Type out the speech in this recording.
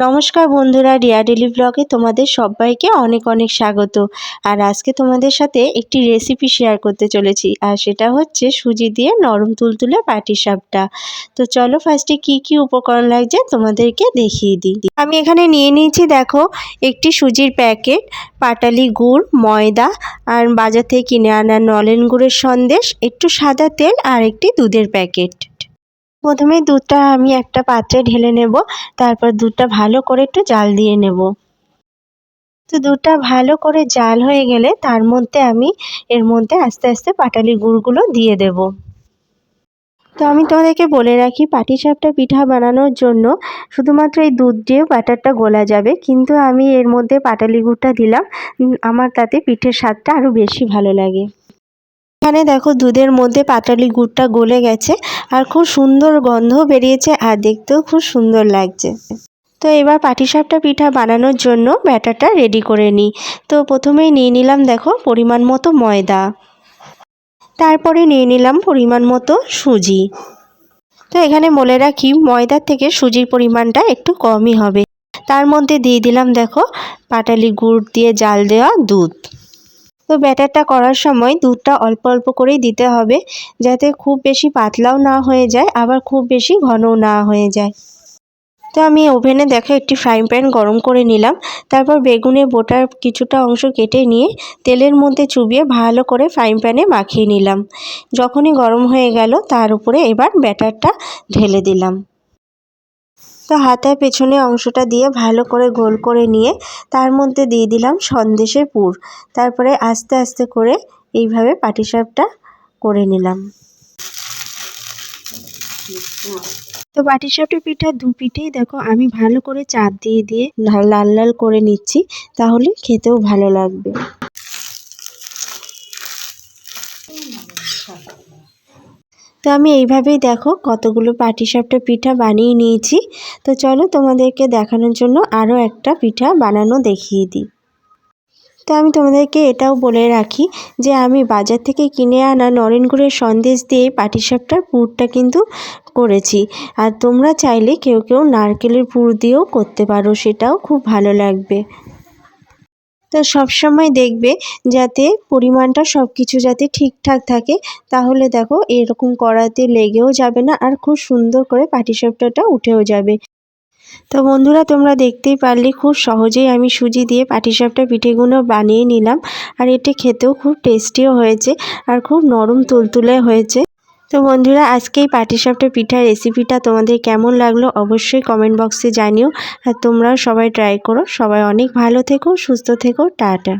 নমস্কার বন্ধুরা রিয়া ডেলি ব্লগে তোমাদের সবাইকে অনেক অনেক স্বাগত। আর আজকে তোমাদের সাথে একটি রেসিপি শেয়ার করতে চলেছি, আর সেটা হচ্ছে সুজি দিয়ে নরম তুলতুলে পাটিসাপটা তো চলো ফার্স্টে কি কি উপকরণ লাগছে তোমাদেরকে দেখিয়ে দিই। আমি এখানে নিয়ে নিয়েছি দেখো একটি সুজির প্যাকেট, পাটালি গুড়, ময়দা, আর বাজার থেকে কিনে আনা নলেন গুড়ের সন্দেশ, একটু সাদা তেল আর একটি দুধের প্যাকেট। প্রথমে দুধটা আমি একটা পাত্রে ঢেলে নেব, তারপর দুধটা ভালো করে একটু জাল দিয়ে নেব। তো দুধটা ভালো করে জাল হয়ে গেলে তার মধ্যে আমি এর মধ্যে আস্তে আস্তে পাটালি গুড়গুলো দিয়ে দেব। তো আমি তোমাদেরকে বলে রাখি পাটিসাপটা পিঠা বানানোর জন্য শুধুমাত্র এই দুধ দিয়ে ব্যাটারটা গোলা যাবে, কিন্তু আমি এর মধ্যে পাটালি গুড়টা দিলাম আমার তাতে পিঠের স্বাদটা আরও বেশি ভালো লাগে। এখানে দেখো দুধের মধ্যে পাটালি গুড়টা গলে গেছে আর খুব সুন্দর গন্ধ বেরিয়েছে আর দেখতেও খুব সুন্দর লাগছে। তো এবার পাটিসাপটা পিঠা বানানোর জন্য ব্যাটারটা রেডি করে নিই। তো প্রথমেই নিয়ে নিলাম দেখো পরিমাণ মতো ময়দা। তারপরে নিয়ে নিলাম পরিমাণ মতো সুজি। তো এখানে বলে রাখি ময়দার থেকে সুজির পরিমাণটা একটু কমই হবে। তার মধ্যে দিয়ে দিলাম দেখো পাটালি গুড় দিয়ে জাল দেওয়া দুধ। তো ব্যাটারটা করার সময় দুধটা অল্প অল্প করেই দিতে হবে, যাতে খুব বেশি পাতলাও না হয়ে যায়, আবার খুব বেশি ঘনও না হয়ে যায়। তো আমি ওভেনে দেখো একটি ফ্রাইং প্যান গরম করে নিলাম, তারপর বেগুনের বোটার কিছুটা অংশ কেটে নিয়ে তেলের মধ্যে চুবিয়ে ভালো করে ফ্রাইং প্যানে মাখিয়ে নিলাম। যখনই গরম হয়ে গেল, তার উপরে এবার ব্যাটারটা ঢেলে দিলাম। তো হাতের পেছনে অংশটা দিয়ে ভালো করে গোল করে নিয়ে তার মধ্যে দিয়ে দিলাম সন্দেশের পুর। তারপরে আস্তে আস্তে করে এইভাবে পাটিসাপটা করে নিলাম। তো পাটিসাপটা পিঠা দু পিঠেই দেখো, আমি ভালো করে চাপ দিয়ে দিয়ে লাল লাল করে নিচ্ছি, তাহলে খেতেও ভালো লাগবে। তো আমি এইভাবেই দেখো কতগুলো পাটিসাপটা পিঠা বানিয়ে নিয়েছি। তো চলো তোমাদেরকে দেখানোর জন্য আরও একটা পিঠা বানানো দেখিয়ে দিই। তো আমি তোমাদেরকে এটাও বলে রাখি যে আমি বাজার থেকে কিনে আনা নরেন গুড়ের সন্দেশ দিয়ে পাটিসাপটার পুরটা কিন্তু করেছি। আর তোমরা চাইলে কেউ কেউ নারকেলের পুর দিয়েও করতে পারো, সেটাও খুব ভালো লাগবে। তো সবসময় দেখবে যাতে পরিমাণটা সব কিছু যাতে ঠিকঠাক থাকে। তাহলে দেখো এরকম কড়াতে লেগেও যাবে না আর খুব সুন্দর করে পাটি পাটিসাপটাটা উঠেও যাবে। তো বন্ধুরা, তোমরা দেখতেই পারলে খুব সহজেই আমি সুজি দিয়ে পাটিসাপটা পিঠেগুলো বানিয়ে নিলাম। আর এটি খেতেও খুব টেস্টিও হয়েছে আর খুব নরম তুলতুলে হয়েছে। তো বন্ধুরা, আজকে এই পাটিসাপটা পিঠার রেসিপিটা তোমাদের কেমন লাগল অবশ্যই কমেন্ট বক্সে জানিও। আর তোমরাও সবাই ট্রাই করো। সবাই অনেক ভালো থেকো, সুস্থ থেকো। টাটা।